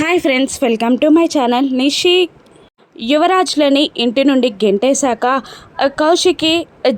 Hi friends welcome to my channel Nishi. యువరాజ్లని ఇంటి నుండి గెంటేశాక కౌశికి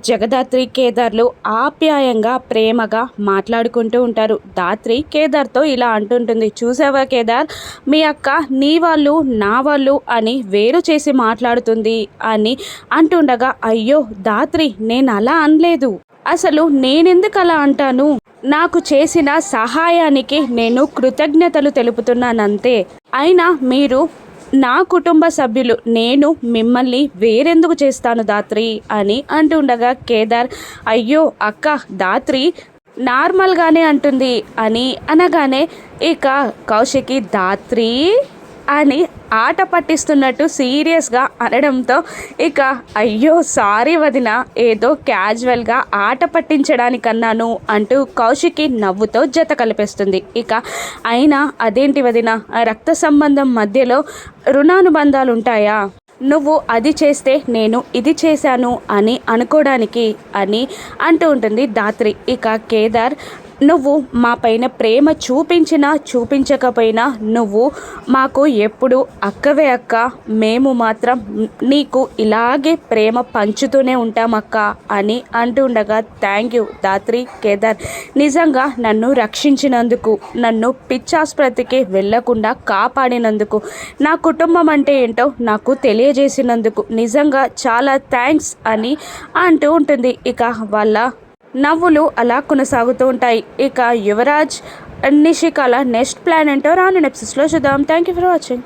జగదాత్రి కేదార్లు ఆప్యాయంగా ప్రేమగా మాట్లాడుకుంటూ ఉంటారు. దాత్రి కేదార్తో ఇలా అంటుంటుంది చూసావా కేదార్? మీ అక్క నీ వాళ్ళు నా వాళ్ళు అని వేరు చేసి మాట్లాడుతుంది అని అంటుండగా అయ్యో దాత్రి నేను అలా అనలేదు. అసలు నేనెందుకు అలా అంటాను? నాకు చేసిన సహాయానికి నేను కృతజ్ఞతలు తెలుపుతున్నానంతే. అయినా మీరు నా కుటుంబ సభ్యులు నేను మిమ్మల్ని వేరెందుకు చేస్తాను దాత్రి? అని అంటుండగా కేదార్ అయ్యో అక్క దాత్రి నార్మల్గానే అంటుంది అని అనగానే ఇక కౌశికి దాత్రి? అని ఆట పట్టిస్తున్నట్టు సీరియస్గా అనడంతో ఇక అయ్యో సారీ వదిన ఏదో క్యాజువల్గా ఆట పట్టించడానికన్నాను అంటూ కౌశికి నవ్వుతో జత కలిపేస్తుంది. ఇక అయినా అదేంటి వదిన రక్త సంబంధం మధ్యలో రుణానుబంధాలు ఉంటాయా నువ్వు అది చేస్తే నేను ఇది చేశాను అని అనుకోవడానికి అని అంటూ ఉంటుంది దాత్రి ఇక కేదార్ నువ్వు మా పైన ప్రేమ చూపించినా చూపించకపోయినా నువ్వు మాకు ఎప్పుడు అక్కవే అక్క. మేము మాత్రం నీకు ఇలాగే ప్రేమ పంచుతూనే ఉంటాం అక్క అని అంటుండగా థ్యాంక్ యూ దాత్రి కేదార్. నిజంగా నన్ను రక్షించినందుకు నన్ను పిచ్చాసుపత్రికి వెళ్ళకుండా కాపాడినందుకు నా కుటుంబం అంటే ఏంటో నాకు తెలియజేసినందుకు నిజంగా చాలా థ్యాంక్స్ అని అంటూ ఉంటుంది. ఇక వాళ్ళ నవ్వులు అలా కొనసాగుతూ ఉంటాయి. ఇక యువరాజ్ నిషికాల నెక్స్ట్ ప్లాన్ ఏంటో రాను ఎపిసోడ్స్లో చూద్దాం. Thank you for watching